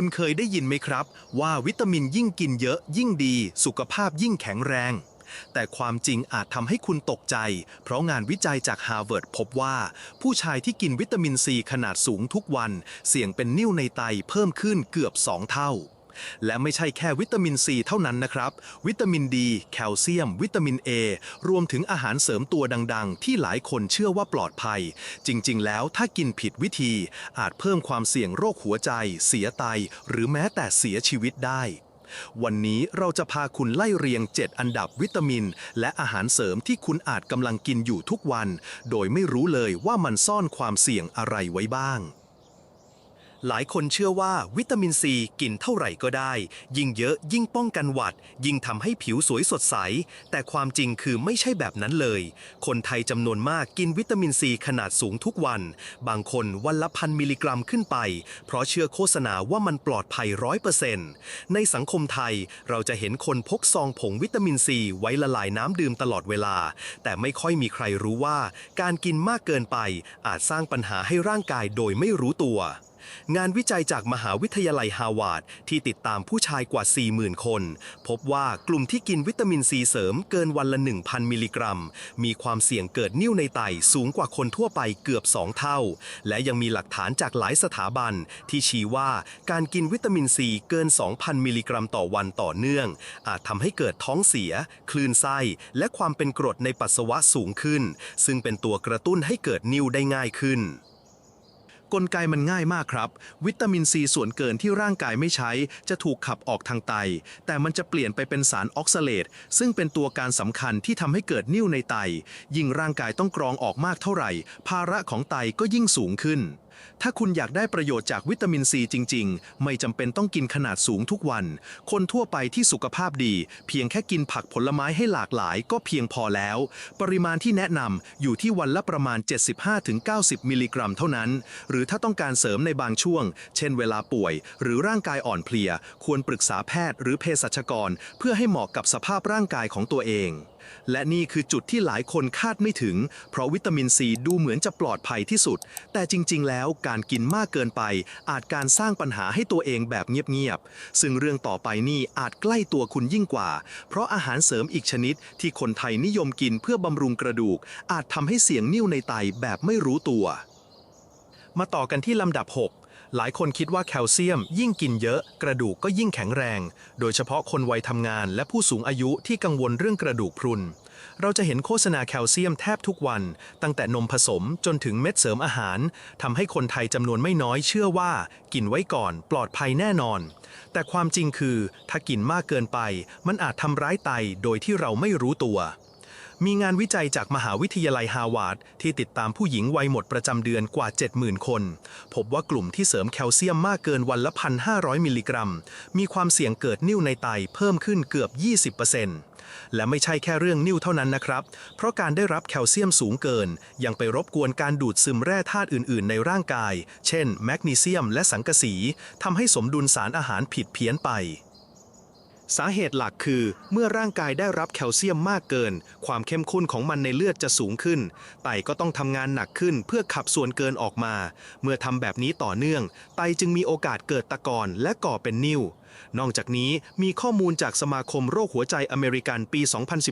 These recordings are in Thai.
คุณเคยได้ยินไหมครับ ว่าวิตามินยิ่งกินเยอะยิ่งดี สุขภาพยิ่งแข็งแรง แต่ความจริงอาจทำให้คุณตกใจ เพราะงานวิจัยจากฮาร์วาร์ดพบว่า ผู้ชายที่กินวิตามินซีขนาดสูงทุกวัน เสี่ยงเป็นนิ่วในไตเพิ่มขึ้นเกือบ 2 เท่า และไม่ใช่แค่วิตามินซีเท่านั้นนะครับ วิตามินดี แคลเซียม วิตามินเอรวมถึงอาหารเสริมตัวดัง ๆ ที่หลายคนเชื่อว่าปลอดภัย จริง ๆ แล้วถ้ากินผิดวิธี อาจเพิ่มความเสี่ยงโรคหัวใจ เสียไต หรือแม้แต่เสียชีวิตได้วันนี้เราจะพาคุณไล่เรียง 7 อันดับวิตามิน และอาหารเสริมที่คุณอาจกำลังกินอยู่ทุกวัน โดยไม่รู้เลยว่ามันซ่อนความเสี่ยงอะไรไว้บ้าง หลายคนเชื่อว่าวิตามินซีกินเท่าไหร่ก็ได้ ยิ่งเยอะยิ่งป้องกันหวัด ยิ่งทำให้ผิวสวยสดใส แต่ความจริงคือไม่ใช่แบบนั้นเลย คนไทยจำนวนมากกินวิตามินซีขนาดสูงทุกวัน บางคนวันละพันมิลลิกรัมขึ้นไป เพราะเชื่อโฆษณาว่ามันปลอดภัยร้อยเปอร์เซ็นต์ในสังคมไทยเราจะเห็นคนพกซองผงวิตามินซีไว้ละลายน้ำดื่มตลอดเวลา แต่ไม่ค่อยมีใครรู้ว่า การกินมากเกินไปอาจสร้างปัญหาให้ร่างกายโดยไม่รู้ตัว งานวิจัยจากมหาวิทยาลัยฮาวาดที่ติดตามผู้ชายกว่า 40,000 คน พบว่ากลุ่มที่กินวิตามินซีเสริมเกินวันละ 1,000 มิลลิกรัม มีความเสี่ยงเกิดนิ่วในไตสูงกว่าคนทั่วไปเกือบ 2 เท่า และยังมีหลักฐานจากหลายสถาบัน ที่ชี้ว่าการกินวิตามินซีเกิน 2,000 มิลลิกรัมต่อวันต่อเนื่อง อาจทำให้เกิดท้องเสีย คลื่นไส้ และความเป็นกรดในปัสสาวะสูงขึ้น ซึ่งเป็นตัวกระตุ้นให้เกิดนิ่วได้ง่ายขึ้น กลไกมันง่ายมากครับ วิตามินซีส่วนเกินที่ร่างกายไม่ใช้ จะถูกขับออกทางไต แต่มันจะเปลี่ยนไปเป็นสารออกซาเลตซึ่งเป็นตัวการสำคัญที่ทำให้เกิดนิ่วในไต ยิ่งร่างกายต้องกรองออกมากเท่าไหร่ ภาระของไตก็ยิ่งสูงขึ้น ถ้าคุณอยากได้ประโยชน์จากวิตามินซีจริง ๆ ไม่จำเป็นต้องกินขนาดสูงทุกวัน คนทั่วไปที่สุขภาพดี เพียงแค่กินผักผลไม้ให้หลากหลายก็เพียงพอแล้ว ปริมาณที่แนะนำอยู่ที่วันละประมาณ 75-90 มิลลิกรัมเท่านั้น หรือถ้าต้องการเสริมในบางช่วง เช่นเวลาป่วย หรือร่างกายอ่อนเพลีย ควรปรึกษาแพทย์หรือเภสัชกร เพื่อให้เหมาะกับสภาพร่างกายของตัวเอง และนี่คือจุดที่หลายคนคาดไม่ถึง เพราะวิตามินซีดูเหมือนจะปลอดภัยที่สุด แต่จริง ๆ แล้วการกินมากเกินไป อาจการสร้างปัญหาให้ตัวเองแบบเงียบ ๆ ซึ่งเรื่องต่อไปนี่อาจใกล้ตัวคุณยิ่งกว่า เพราะอาหารเสริมอีกชนิดที่คนไทยนิยมกินเพื่อบำรุงกระดูก อาจทำให้เสี่ยงนิ่วในไตแบบไม่รู้ตัว มาต่อกันที่ลำดับ 6 หลายคนคิดว่าแคลเซียม ยิ่งกินเยอะ กระดูกก็ยิ่งแข็งแรง โดยเฉพาะคนวัยทำงานและผู้สูงอายุที่กังวลเรื่องกระดูกพรุน เราจะเห็นโฆษณาแคลเซียมแทบทุกวัน ตั้งแต่นมผสมจนถึงเม็ดเสริมอาหารทำให้คนไทยจำนวนไม่น้อยเชื่อว่า กินไว้ก่อนปลอดภัยแน่นอน แต่ความจริงคือ ถ้ากินมากเกินไป มันอาจทำร้ายไตโดยที่เราไม่รู้ตัว มีงานวิจัยจากมหาวิทยาลัยฮาวาดที่ติดตามผู้หญิงวัยหมดประจำเดือนกว่า 70,000 คน พบว่ากลุ่มที่เสริมแคลเซียมมากเกินวันละ 1,500 มิลลิกรัม มีความเสี่ยงเกิดนิ่วในไตเพิ่มขึ้นเกือบ 20%และไม่ใช่แค่เรื่องนิ่วเท่านั้นนะครับ เพราะการได้รับแคลเซียมสูงเกิน ยังไปรบกวนการดูดซึมแร่ธาตุอื่น ๆ ในร่างกาย เช่น แมกนีเซียมและสังกะสีทำให้สมดุลสารอาหารผิดเพี้ยนไป สาเหตุหลักคือ เมื่อร่างกายได้รับแคลเซียมมากเกิน ความเข้มข้นของมันในเลือดจะสูงขึ้น ไตก็ต้องทำงานหนักขึ้นเพื่อขับส่วนเกินออกมา เมื่อทำแบบนี้ต่อเนื่อง ไตจึงมีโอกาสเกิดตะกอนและก่อเป็นนิ่วนอกจากนี้มีข้อมูลจากสมาคมโรคหัวใจอเมริกันปี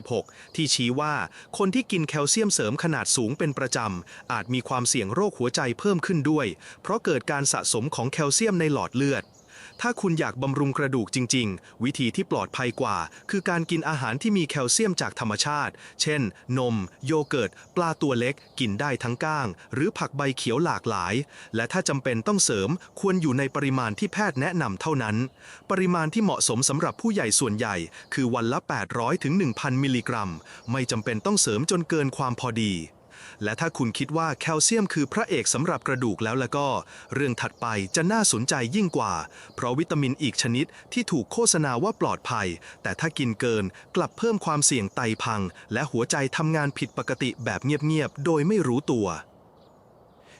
2016 ที่ชี้ว่าคนที่กินแคลเซียมเสริมขนาดสูงเป็นประจำ อาจมีความเสี่ยงโรคหัวใจเพิ่มขึ้นด้วย เพราะเกิดการสะสมของแคลเซียมในหลอดเลือด ถ้าคุณอยากบำรุงกระดูกจริง ๆ วิธีที่ปลอดภัยกว่า คือการกินอาหารที่มีแคลเซียมจากธรรมชาติ เช่น นม โยเกิร์ต ปลาตัวเล็ก กินได้ทั้งก้าง หรือผักใบเขียวหลากหลาย และถ้าจำเป็นต้องเสริมควรอยู่ในปริมาณที่แพทย์แนะนำเท่านั้น ปริมาณที่เหมาะสมสำหรับผู้ใหญ่ส่วนใหญ่ คือวันละ 800ถึง1,000 มิลลิกรัม ไม่จำเป็นต้องเสริมจนเกินความพอดี และถ้าคุณคิดว่าแคลเซียมคือพระเอกสำหรับกระดูกแล้วแล้วก็ เรื่องถัดไปจะน่าสนใจยิ่งกว่า เพราะวิตามินอีกชนิดที่ถูกโฆษณาว่าปลอดภัย แต่ถ้ากินเกินกลับเพิ่มความเสี่ยงไตพัง และหัวใจทำงานผิดปกติแบบเงียบๆโดยไม่รู้ตัว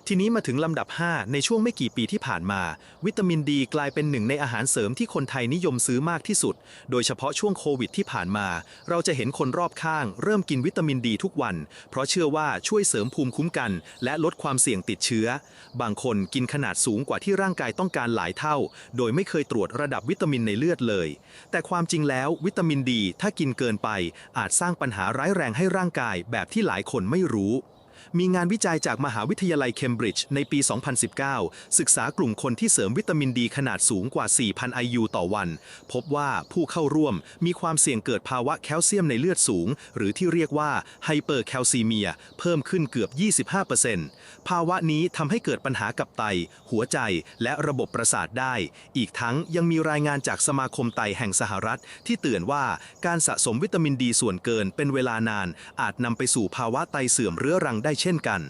ทีนี้มาถึงลำดับ 5 ในช่วงไม่กี่ปีที่ผ่านมา วิตามินดีกลายเป็นหนึ่งในอาหารเสริมที่คนไทยนิยมซื้อมากที่สุด โดยเฉพาะช่วงโควิดที่ผ่านมา เราจะเห็นคนรอบข้าง เริ่มกินวิตามินดีทุกวัน เพราะเชื่อว่าช่วยเสริมภูมิคุ้มกัน และลดความเสี่ยงติดเชื้อ บางคนกินขนาดสูงกว่าที่ร่างกายต้องการหลายเท่า โดยไม่เคยตรวจระดับวิตามินในเลือดเลย แต่ความจริงแล้ววิตามินดีถ้ากินเกินไป อาจสร้างปัญหาร้ายแรงให้ร่างกายแบบที่หลายคนไม่รู้ มีงานวิจัยจากมหาวิทยาลัยเคมบริดจ์ในปี 2019 ศึกษากลุ่มคนที่เสริมวิตามินดีขนาดสูงกว่า 4,000 IU ต่อวัน พบว่าผู้เข้าร่วมมีความเสี่ยงเกิดภาวะแคลเซียมในเลือดสูง หรือที่เรียกว่าไฮเปอร์แคลซีเมีย เพิ่มขึ้นเกือบ 25%ภาวะนี้ทำให้เกิดปัญหากับไต หัวใจ และระบบประสาทได้ อีกทั้งยังมีรายงานจากสมาคมไตแห่งสหรัฐ ที่เตือนว่าการสะสมวิตามินดีส่วนเกินเป็นเวลานาน อาจนำไปสู่ภาวะไตเสื่อมเรื้อรังได้เช่นกัน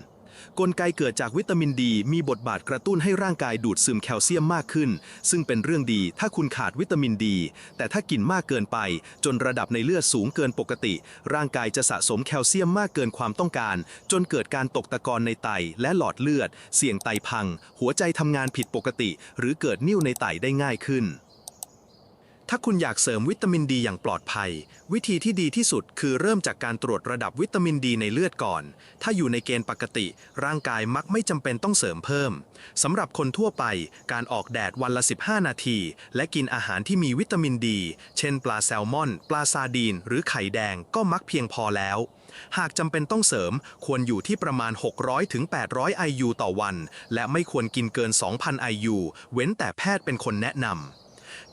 กลไกเกิดจากวิตามินดีมีบทบาทกระตุ้นให้ร่างกายดูดซึมแคลเซียมมากขึ้น ซึ่งเป็นเรื่องดีถ้าคุณขาดวิตามินดี แต่ถ้ากินมากเกินไป จนระดับในเลือดสูงเกินปกติ ร่างกายจะสะสมแคลเซียมมากเกินความต้องการ จนเกิดการตกตะกอนในไตและหลอดเลือด เสี่ยงไตพัง หัวใจทำงานผิดปกติ หรือเกิดนิ่วในไตได้ง่ายขึ้น ถ้าคุณอยากเสริมวิตามินดีอย่างปลอดภัย วิธีที่ดีที่สุดคือเริ่มจากการตรวจระดับวิตามินดีในเลือดก่อน ถ้าอยู่ในเกณฑ์ปกติ ร่างกายมักไม่จำเป็นต้องเสริมเพิ่มสำหรับคนทั่วไป การออกแดดวันละ 15 นาที และกินอาหารที่มีวิตามินดี เช่นปลาแซลมอน ปลาซาดีน หรือไข่แดงก็มักเพียงพอแล้ว หากจำเป็นต้องเสริมควรอยู่ที่ประมาณ 600ถึง800 IU ต่อวัน และไม่ควรกินเกิน 2,000 IU เว้นแต่แพทย์เป็นคนแนะนำ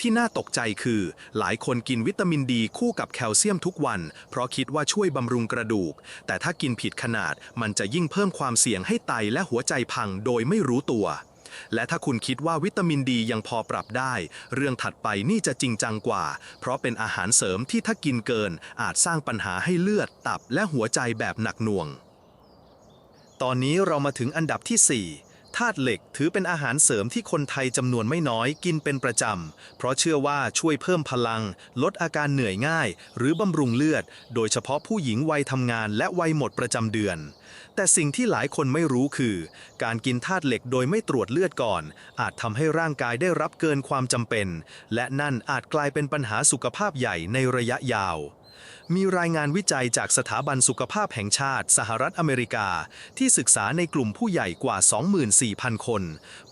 ที่น่าตกใจคือ หลายคนกินวิตามินดีคู่กับแคลเซียมทุกวัน เพราะคิดว่าช่วยบำรุงกระดูก แต่ถ้ากินผิดขนาดมันจะยิ่งเพิ่มความเสี่ยงให้ไตและหัวใจพังโดยไม่รู้ตัว และถ้าคุณคิดว่าวิตามินดียังพอปรับได้ เรื่องถัดไปนี่จะจริงจังกว่า เพราะเป็นอาหารเสริมที่ถ้ากินเกิน อาจสร้างปัญหาให้เลือดตับและหัวใจแบบหนักหน่วง ตอนนี้เรามาถึงอันดับที่ 4 ธาตุเหล็กถือเป็นอาหารเสริมที่คนไทยจำนวนไม่น้อยกินเป็นประจำ เพราะเชื่อว่าช่วยเพิ่มพลัง ลดอาการเหนื่อยง่าย หรือบำรุงเลือด โดยเฉพาะผู้หญิงวัยทำงานและวัยหมดประจำเดือน แต่สิ่งที่หลายคนไม่รู้คือ การกินธาตุเหล็กโดยไม่ตรวจเลือดก่อน อาจทำให้ร่างกายได้รับเกินความจำเป็น และนั่นอาจกลายเป็นปัญหาสุขภาพใหญ่ในระยะยาว มีรายงานวิจัยจากสถาบันสุขภาพแห่งชาติ สหรัฐอเมริกา ที่ศึกษาในกลุ่มผู้ใหญ่กว่า 24,000 คน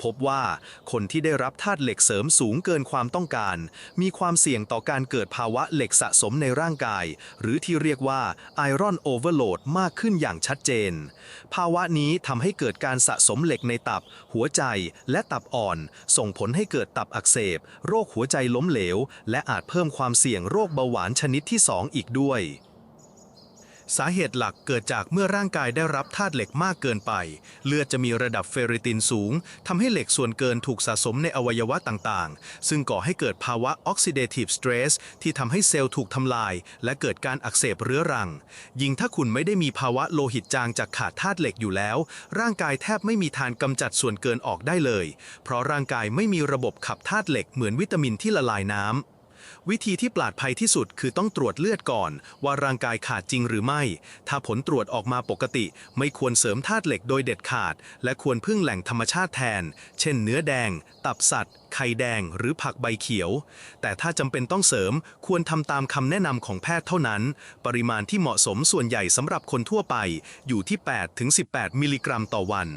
พบว่าคนที่ได้รับธาตุเหล็กเสริมสูงเกินความต้องการ มีความเสี่ยงต่อการเกิดภาวะเหล็กสะสมในร่างกาย หรือที่เรียกว่าไอรอนโอเวอร์โหลดมากขึ้นอย่างชัดเจน ภาวะนี้ทำให้เกิดการสะสมเหล็กในตับ หัวใจและตับอ่อน ส่งผลให้เกิดตับอักเสบ โรคหัวใจล้มเหลว และอาจเพิ่มความเสี่ยงโรคเบาหวานชนิดที่ 2อีกด้วย สาเหตุหลักเกิดจากเมื่อร่างกายได้รับธาตุเหล็กมากเกินไป เลือดจะมีระดับเฟริตินสูงทำให้เหล็กส่วนเกินถูกสะสมในอวัยวะต่างๆ ซึ่งก่อให้เกิดภาวะ oxidative stress ที่ทำให้เซลล์ถูกทำลาย และเกิดการอักเสบเรื้อรัง ยิ่งถ้าคุณไม่ได้มีภาวะโลหิตจางจากขาดธาตุเหล็กอยู่แล้ว ร่างกายแทบไม่มีทางกำจัดส่วนเกินออกได้เลย เพราะร่างกายไม่มีระบบขับธาตุเหล็กเหมือนวิตามินที่ละลายน้ำ วิธีที่ปลอดภัยที่สุดคือต้องตรวจเลือดก่อน ว่าร่างกายขาดจริงหรือไม่ ถ้าผลตรวจออกมาปกติ ไม่ควรเสริมธาตุเหล็กโดยเด็ดขาด และควรพึ่งแหล่งธรรมชาติแทน เช่นเนื้อแดง ตับสัตว์ ไข่แดง หรือผักใบเขียว แต่ถ้าจำเป็นต้องเสริมควรทำตามคำแนะนำของแพทย์เท่านั้น ปริมาณที่เหมาะสมส่วนใหญ่สำหรับคนทั่วไป อยู่ที่ 8-18 มิลลิกรัมต่อวัน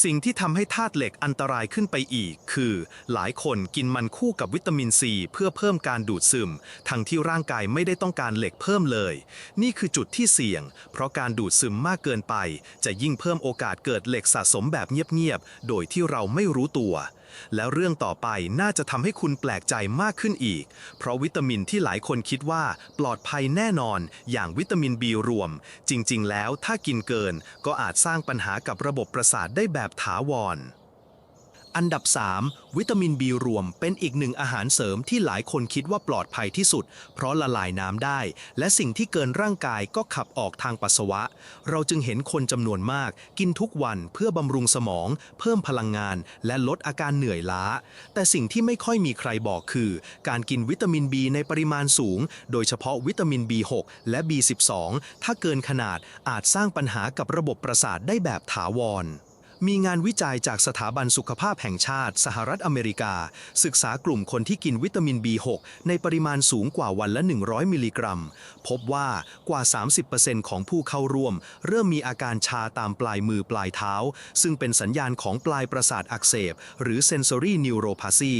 สิ่งที่ทำให้ธาตุเหล็กอันตรายขึ้นไปอีก คือ หลายคนกินมันคู่กับวิตามินซีเพื่อเพิ่มการดูดซึม ทั้งที่ร่างกายไม่ได้ต้องการเหล็กเพิ่มเลย นี่คือจุดที่เสี่ยง เพราะการดูดซึมมากเกินไป จะยิ่งเพิ่มโอกาสเกิดเหล็กสะสมแบบเงียบๆ โดยที่เราไม่รู้ตัว แล้วเรื่องต่อไปน่าจะทำให้คุณแปลกใจมากขึ้นอีก เพราะวิตามินที่หลายคนคิดว่าปลอดภัยแน่นอน อย่างวิตามินบีรวม จริง ๆ แล้วถ้ากินเกินก็อาจสร้างปัญหากับระบบประสาทได้แบบถาวร อันดับ 3 วิตามินบีรวมเป็นอีกหนึ่งอาหารเสริมที่หลายคนคิดว่าปลอดภัยที่สุด เพราะละลายน้ำได้ และสิ่งที่เกินร่างกายก็ขับออกทางปัสสาวะ เราจึงเห็นคนจำนวนมาก กินทุกวันเพื่อบำรุงสมอง เพิ่มพลังงาน และลดอาการเหนื่อยล้า แต่สิ่งที่ไม่ค่อยมีใครบอกคือ การกินวิตามิน B ในปริมาณสูง โดยเฉพาะวิตามิน B6 และ B12 ถ้าเกินขนาดอาจสร้างปัญหากับระบบประสาทได้แบบถาวร มีงานวิจัยจากสถาบันสุขภาพแห่งชาติ สหรัฐอเมริกา ศึกษากลุ่มคนที่กินวิตามิน B6 ในปริมาณสูงกว่าวันละ 100 มิลลิกรัม พบว่ากว่า 30%ของผู้เข้าร่วม เริ่มมีอาการชาตามปลายมือปลายเท้า ซึ่งเป็นสัญญาณของปลายประสาทอักเสบ หรือ sensory neuropathy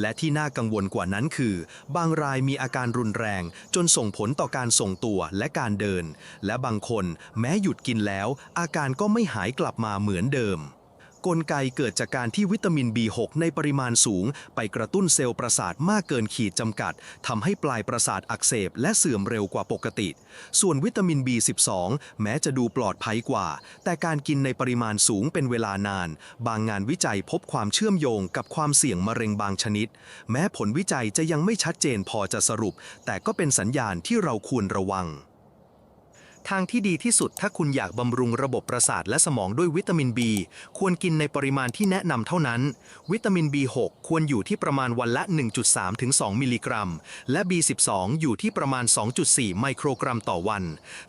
และที่น่ากังวลกว่านั้นคือ บางรายมีอาการรุนแรง จนส่งผลต่อการทรงตัวและการเดิน และบางคน แม้หยุดกินแล้ว อาการก็ไม่หายกลับมาเหมือนเดิม กลไกเกิดจากการที่วิตามิน B6 ในปริมาณสูง ไปกระตุ้นเซลล์ประสาทมากเกินขีดจำกัดทำให้ปลายประสาทอักเสบและเสื่อมเร็วกว่าปกติ ส่วนวิตามิน B12 แม้จะดูปลอดภัยกว่า แต่การกินในปริมาณสูงเป็นเวลานาน บางงานวิจัยพบความเชื่อมโยงกับความเสี่ยงมะเร็งบางชนิด แม้ผลวิจัยจะยังไม่ชัดเจนพอจะสรุป แต่ก็เป็นสัญญาณที่เราควรระวัง ทางที่ดีที่สุดถ้าคุณอยากบำรุงระบบประสาทและสมองด้วยวิตามิน B ควรกินในปริมาณที่แนะนำเท่านั้น วิตามิน B6 ควรอยู่ที่ประมาณวันละ 1.3 ถึง 2 มิลลิกรัม และ B12 อยู่ที่ประมาณ 2.4 ไมโครกรัมต่อวัน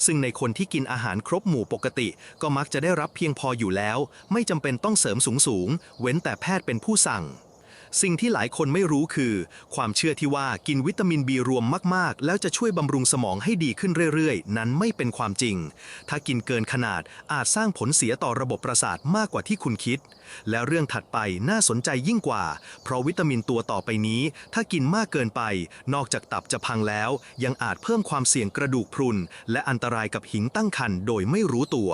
ซึ่งในคนที่กินอาหารครบหมู่ปกติ ก็มักจะได้รับเพียงพออยู่แล้ว ไม่จำเป็นต้องเสริมสูงๆเว้นแต่แพทย์เป็นผู้สั่ง สิ่งที่หลายคนไม่รู้คือ ความเชื่อที่ว่ากินวิตามิน B รวมมาก ๆ แล้วจะช่วยบำรุงสมองให้ดีขึ้นเรื่อย ๆ นั้นไม่เป็นความจริง ถ้ากินเกินขนาดอาจสร้างผลเสียต่อระบบประสาทมากกว่าที่คุณคิด และเรื่องถัดไปน่าสนใจยิ่งกว่า เพราะวิตามินตัวต่อไปนี้ ถ้ากินมากเกินไป นอกจากตับจะพังแล้ว ยังอาจเพิ่มความเสี่ยงกระดูกพรุน และอันตรายกับหิงตั้งครรภ์โดยไม่รู้ตัว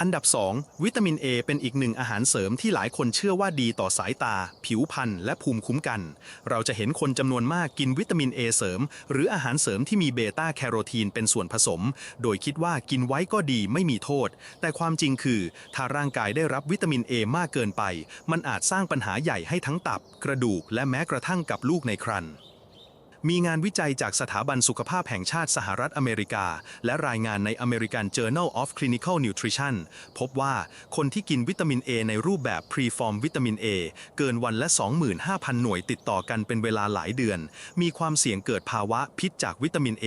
อันดับ 2 วิตามิน A เป็นอีกหนึ่งอาหารเสริมที่หลายคนเชื่อว่าดีต่อสายตา ผิวพรรณและภูมิคุ้มกัน เราจะเห็นคนจำนวนมากกินวิตามิน A เสริม หรืออาหารเสริมที่มีเบต้าแคโรทีนเป็นส่วนผสม โดยคิดว่ากินไว้ก็ดีไม่มีโทษ แต่ความจริงคือ ถ้าร่างกายได้รับวิตามิน A มากเกินไป มันอาจสร้างปัญหาใหญ่ให้ทั้งตับ กระดูกและแม้กระทั่งกับลูกในครรภ์ มีงานวิจัยจากสถาบันสุขภาพแห่งชาติสหรัฐอเมริกา และรายงานใน American Journal of Clinical Nutrition พบว่าคนที่กินวิตามิน A ในรูปแบบ Preform วิตามิน A เกินวันละ 25,000 หน่วยติดต่อกันเป็นเวลาหลายเดือน มีความเสี่ยงเกิดภาวะพิษจากวิตามิน A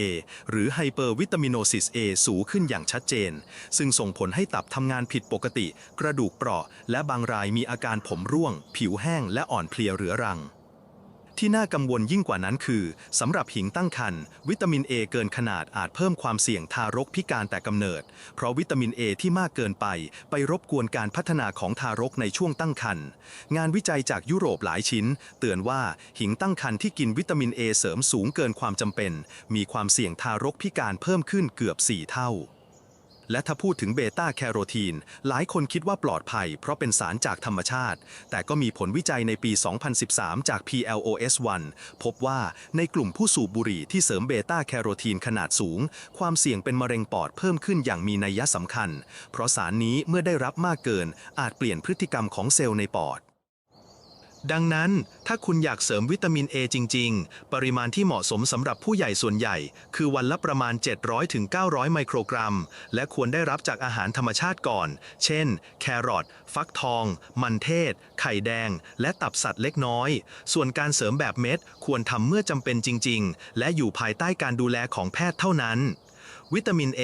หรือ Hypervitaminosis A สูงขึ้นอย่างชัดเจน ซึ่งส่งผลให้ตับทำงานผิดปกติ กระดูกเปราะ และบางรายมีอาการผมร่วง ผิวแห้งและอ่อนเพลียเรื้อรัง ที่น่ากังวลยิ่งกว่านั้นคือสำหรับหญิงตั้งครรภ์วิตามิน A เกินขนาดอาจเพิ่มความเสี่ยงทารกพิการแต่กำเนิด เพราะวิตามิน A ที่มากเกินไป ไปรบกวนการพัฒนาของทารกในช่วงตั้งครรภ์งานวิจัยจากยุโรปหลายชิ้น เตือนว่าหญิงตั้งครรภ์ที่กินวิตามิน A เสริมสูงเกินความจำเป็น มีความเสี่ยงทารกพิการเพิ่มขึ้นเกือบ 4 เท่า และถ้าพูดถึงเบต้าแคโรทีน หลายคนคิดว่าปลอดภัย เพราะเป็นสารจากธรรมชาติ แต่ก็มีผลวิจัยในปี 2013 จาก PLOS1 พบว่าในกลุ่มผู้สูบบุหรี่ที่เสริมเบต้าแคโรทีนขนาดสูง ความเสี่ยงเป็นมะเร็งปอดเพิ่มขึ้นอย่างมีนัยสำคัญ เพราะสารนี้เมื่อได้รับมากเกิน อาจเปลี่ยนพฤติกรรมของเซลล์ในปอด ดังนั้นถ้าคุณอยากเสริมวิตามิน A จริง ๆ ปริมาณที่เหมาะสมสำหรับผู้ใหญ่ส่วนใหญ่ คือวันละประมาณ 700-900 ไมโครกรัม และควรได้รับจากอาหารธรรมชาติก่อน เช่น แครอท ฟักทอง มันเทศ ไข่แดง และตับสัตว์เล็กน้อย ส่วนการเสริมแบบเม็ดควรทำเมื่อจำเป็นจริง ๆ และอยู่ภายใต้การดูแลของแพทย์เท่านั้น วิตามิน A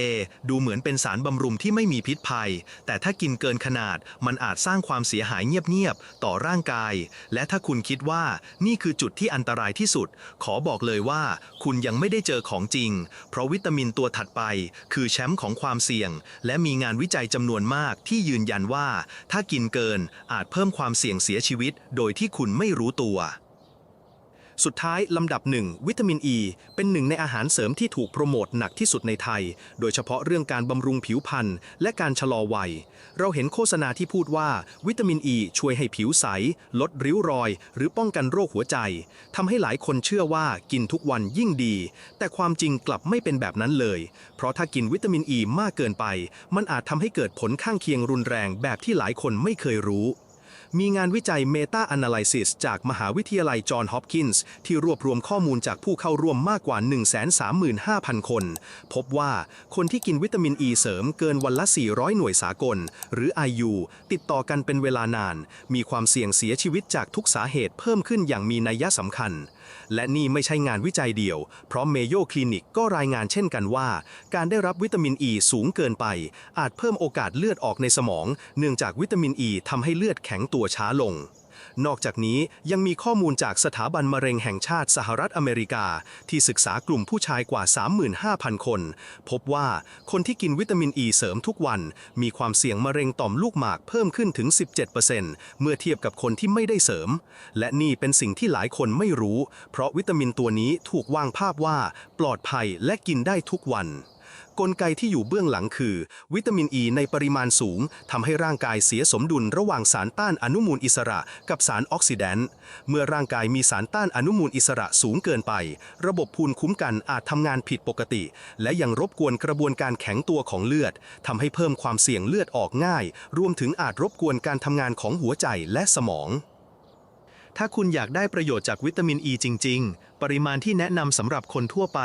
ดูเหมือนเป็นสารบำรุงที่ไม่มีพิษภัย แต่ถ้ากินเกินขนาดมันอาจสร้างความเสียหายเงียบๆ ต่อร่างกาย และถ้าคุณคิดว่านี่คือจุดที่อันตรายที่สุด ขอบอกเลยว่า คุณยังไม่ได้เจอของจริง เพราะวิตามินตัวถัดไป คือแชมป์ของความเสี่ยง และมีงานวิจัยจำนวนมากที่ยืนยันว่า ถ้ากินเกินอาจเพิ่มความเสี่ยงเสียชีวิต โดยที่คุณไม่รู้ตัว สุดท้ายลำดับหนึ่งวิตามินอ e ีเป็นหนึ่งในอาหารเสริมที่ถูกโปรโมทหนักที่สุดในไทย โดยเฉพาะเรื่องการบำรุงผิวพรรณและการชะลอวัย เราเห็นโฆษณาที่พูดว่าวิตามินอ e ีช่วยให้ผิวใส ลดริ้วรอย หรือป้องกันโรคหัวใจทำให้หลายคนเชื่อว่ากินทุกวันยิ่งดี แต่ความจริงกลับไม่เป็นแบบนั้นเลย เพราะถ้ากินวิตามินอ e ีมากเกินไป มันอาจทำให้เกิดผลข้างเคียงรุนแรงแบบที่หลายคนไม่เคยรู้ มีงานวิจัย Meta Analysis จากมหาวิทยาลัยจอห์นฮอปกินส์ที่รวบรวมข้อมูลจากผู้เข้าร่วมมากกว่า 135,000 คน พบว่าคนที่กินวิตามินอ e ีเสริมเกินวันละ 400 หน่วยสากล หรือ IU ติดต่อกันเป็นเวลานาน มีความเสี่ยงเสียชีวิตจากทุกสาเหตุเพิ่มขึ้นอย่างมีนัยสำคัญและนี่ไม่ใช่งานวิจัยเดียว เพราะเมโยคลินิกก็รายงานเช่นกันว่า การได้รับวิตามินอ e ีสูงเกินไป อาจเพิ่มโอกาสเลือดออกในสมอง เนื่องจากวิตามินอ e ีทำให้เลือดแข็งตัวช้าลง นอกจากนี้ยังมีข้อมูลจากสถาบันมะเร็งแห่งชาติสหรัฐอเมริกา ที่ศึกษากลุ่มผู้ชายกว่า 35,000 คน พบว่าคนที่กินวิตามินอ e ีเสริมทุกวัน มีความเสี่ยงมะเร็งต่อมลูกหมากเพิ่มขึ้นถึง 17%เมื่อเทียบกับคนที่ไม่ได้เสริม และนี่เป็นสิ่งที่หลายคนไม่รู้ เพราะวิตามินตัวนี้ถูกวางภาพว่า ปลอดภัยและกินได้ทุกวัน กลไกที่อยู่เบื้องหลังคือ วิตามินอ e ีในปริมาณสูงทำให้ร่างกายเสียสมดุลระหว่างสารต้านอนุมูลอิสระกับสารออกซิแดนต์เมื่อร่างกายมีสารต้านอนุมูลอิสระสูงเกินไป ระบบภูมิคุ้มกันอาจทำงานผิดปกติ และยังรบกวนกระบวนการแข็งตัวของเลือดทำให้เพิ่มความเสี่ยงเลือดออกง่าย รวมถึงอาจรบกวนการทำงานของหัวใจและสมอง ถ้าคุณอยากได้ประโยชน์จากวิตามินอ e ีจริง ๆ ปริมาณที่แนะนำสำหรับคนทั่วไป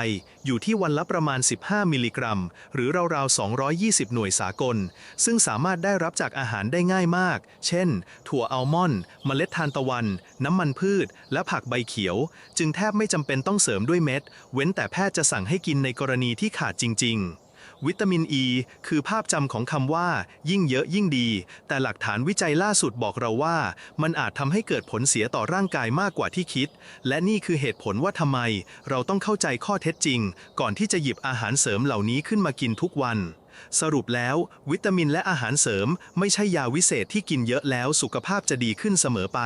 อยู่ที่วันละประมาณ 15 มิลลิกรัม หรือราวๆ 220 หน่วยสากล ซึ่งสามารถได้รับจากอาหารได้ง่ายมาก เช่น ถั่วอัลมอนด์ เมล็ดทานตะวัน น้ำมันพืช และผักใบเขียว จึงแทบไม่จำเป็นต้องเสริมด้วยเม็ด เว้นแต่แพทย์จะสั่งให้กินในกรณีที่ขาดจริง ๆ วิตามินอ e ีคือภาพจำของคำว่า ยิ่งเยอะยิ่งดี แต่หลักฐานวิจัยล่าสุดบอกเราว่า มันอาจทำให้เกิดผลเสียต่อร่างกายมากกว่าที่คิด และนี่คือเหตุผลว่าทำไม เราต้องเข้าใจข้อเท็จจริง ก่อนที่จะหยิบอาหารเสริมเหล่านี้ขึ้นมากินทุกวันสรุปแล้ว วิตามินและอาหารเสริม ไม่ใช่ยาวิเศษที่กินเยอะแล้วสุขภาพจะดีขึ้นเสมอไป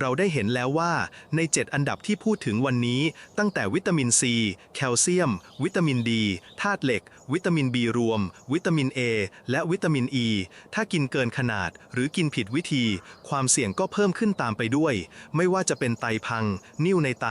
เราได้เห็นแล้วว่า ใน 7 อันดับที่พูดถึงวันนี้ ตั้งแต่วิตามินซีแคลเซียม วิตามินดีธาตุเหล็ก วิตามินบีรวม วิตามิน A และวิตามินอ e, ีถ้ากินเกินขนาดหรือกินผิดวิธี ความเสี่ยงก็เพิ่มขึ้นตามไปด้วย ไม่ว่าจะเป็นไตพัง นิ่วในไต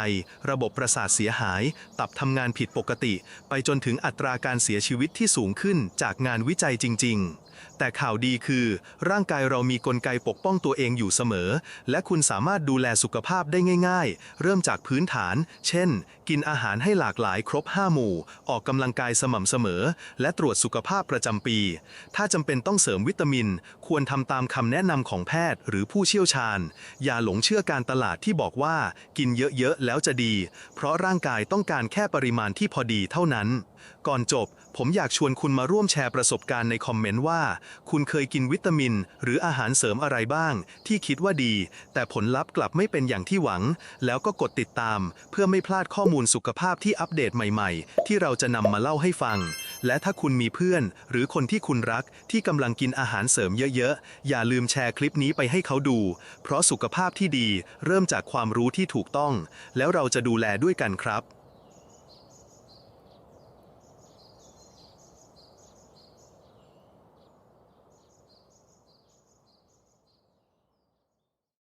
ระบบประสาทเสียหาย ตับทำงานผิดปกติ ไปจนถึงอัตราการเสียชีวิตที่สูงขึ้นจากงานวิจัยจริง ๆแต่ข่าวดีคือ ร่างกายเรามีกลไกปกป้องตัวเองอยู่เสมอ และคุณสามารถดูแลสุขภาพได้ง่าย ๆ เริ่มจากพื้นฐาน เช่น กินอาหารให้หลากหลายครบ 5 หมู่ ออกกำลังกายสม่ำเสมอและตรวจสุขภาพประจำปี ถ้าจำเป็นต้องเสริมวิตามิน ควรทำตามคำแนะนำของแพทย์หรือผู้เชี่ยวชาญ อย่าหลงเชื่อการตลาดที่บอกว่า กินเยอะๆแล้วจะดี เพราะร่างกายต้องการแค่ปริมาณที่พอดีเท่านั้น ก่อนจบ ผมอยากชวนคุณมาร่วมแชร์ประสบการณ์ในคอมเมนต์ว่า คุณเคยกินวิตามิน หรืออาหารเสริมอะไรบ้าง ที่คิดว่าดี แต่ผลลัพธ์กลับไม่เป็นอย่างที่หวัง แล้วก็กดติดตาม เพื่อไม่พลาดข้อมูลสุขภาพที่อัปเดตใหม่ๆ ที่เราจะนำมาเล่าให้ฟัง และถ้าคุณมีเพื่อน หรือคนที่คุณรักที่กำลังกินอาหารเสริมเยอะๆ อย่าลืมแชร์คลิปนี้ไปให้เขาดู เพราะสุขภาพที่ดี เริ่มจากความรู้ที่ถูกต้อง แล้วเราจะดูแลด้วยกันครับ